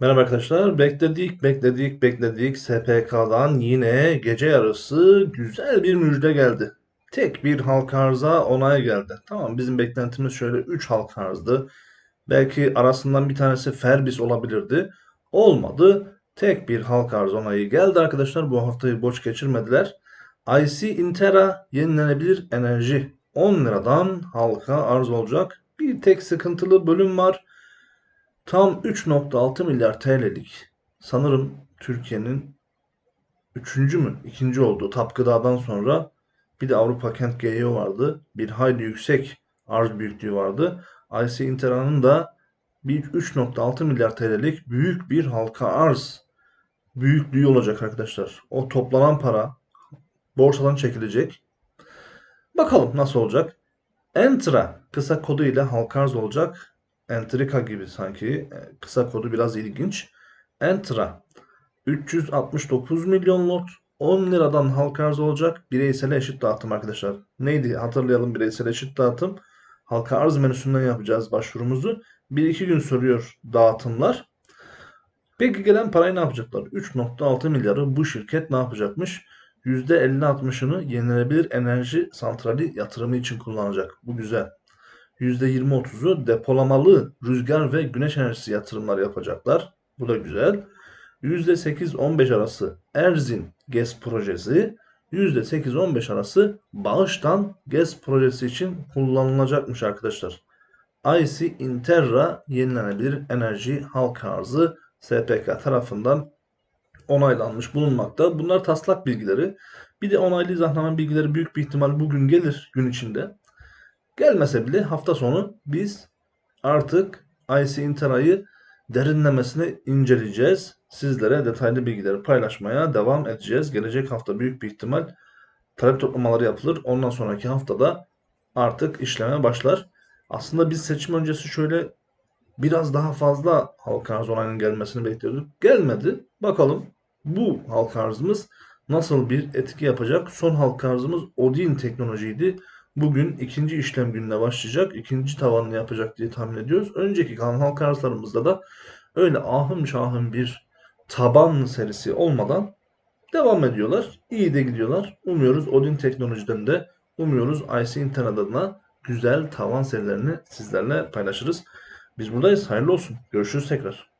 Merhaba arkadaşlar. Bekledik, bekledik, bekledik. SPK'dan yine gece yarısı güzel bir müjde geldi. Tek bir halka arıza onay geldi. Tamam bizim beklentimiz şöyle 3 halka arzdı. Belki arasından bir tanesi Ferbis olabilirdi. Olmadı. Tek bir halka arz onayı geldi arkadaşlar. Bu haftayı boş geçirmediler. IC Intera yenilenebilir enerji 10 liradan halka arz olacak. Bir tek sıkıntılı bölüm var. Tam 3.6 milyar TL'lik sanırım Türkiye'nin üçüncü mü ikinci olduğu TAP Gıda'dan sonra bir de Avrupa Kent GEO vardı. Bir hayli yüksek arz büyüklüğü vardı. IC Intera'nın da bir 3.6 milyar TL'lik büyük bir halka arz büyüklüğü olacak arkadaşlar. O toplanan para borsadan çekilecek. Bakalım nasıl olacak. Entra kısa kodu ile halka arz olacak. Entrika gibi sanki. E, Kısa kodu biraz ilginç. Entra 369 milyon lot 10 liradan halka arz olacak. Bireysel eşit dağıtım arkadaşlar. Neydi? Hatırlayalım bireysel eşit dağıtım. Halka arz menüsünden yapacağız başvurumuzu. 1-2 gün sürüyor dağıtımlar. Peki gelen parayı ne yapacaklar? 3.6 milyarı bu şirket ne yapacakmış? %50-60'ını yenilenebilir enerji santrali yatırımı için kullanacak. Bu güzel. %20-30'u depolamalı rüzgar ve güneş enerjisi yatırımlar yapacaklar. Bu da güzel. %8-15 arası Erzin GES projesi, %8-15 arası bağıştan GES projesi için kullanılacakmış arkadaşlar. IC Interra yenilenebilir enerji halka arzı SPK tarafından onaylanmış bulunmakta. Bunlar taslak bilgileri. Bir de onaylı izahname bilgileri büyük bir ihtimal bugün gelir gün içinde. Gelmese bile hafta sonu biz artık IC Intera'yı derinlemesine inceleyeceğiz. Sizlere detaylı bilgileri paylaşmaya devam edeceğiz. Gelecek hafta büyük bir ihtimal talep toplamaları yapılır. Ondan sonraki haftada artık işleme başlar. Aslında biz seçim öncesi şöyle biraz daha fazla halka arz onayının gelmesini bekliyorduk. Gelmedi. Bakalım bu halka arzımız nasıl bir etki yapacak? Son halka arzımız Odin teknolojiydi. Bugün ikinci işlem gününe başlayacak. ikinci tavanını yapacak diye tahmin ediyoruz. Önceki kalan halka arzlarımızda da öyle ahım şahım bir taban serisi olmadan devam ediyorlar. İyi de gidiyorlar. Umuyoruz Odin teknolojiden de umuyoruz IC internet adına güzel tavan serilerini sizlerle paylaşırız. Biz buradayız. Hayırlı olsun. Görüşürüz tekrar.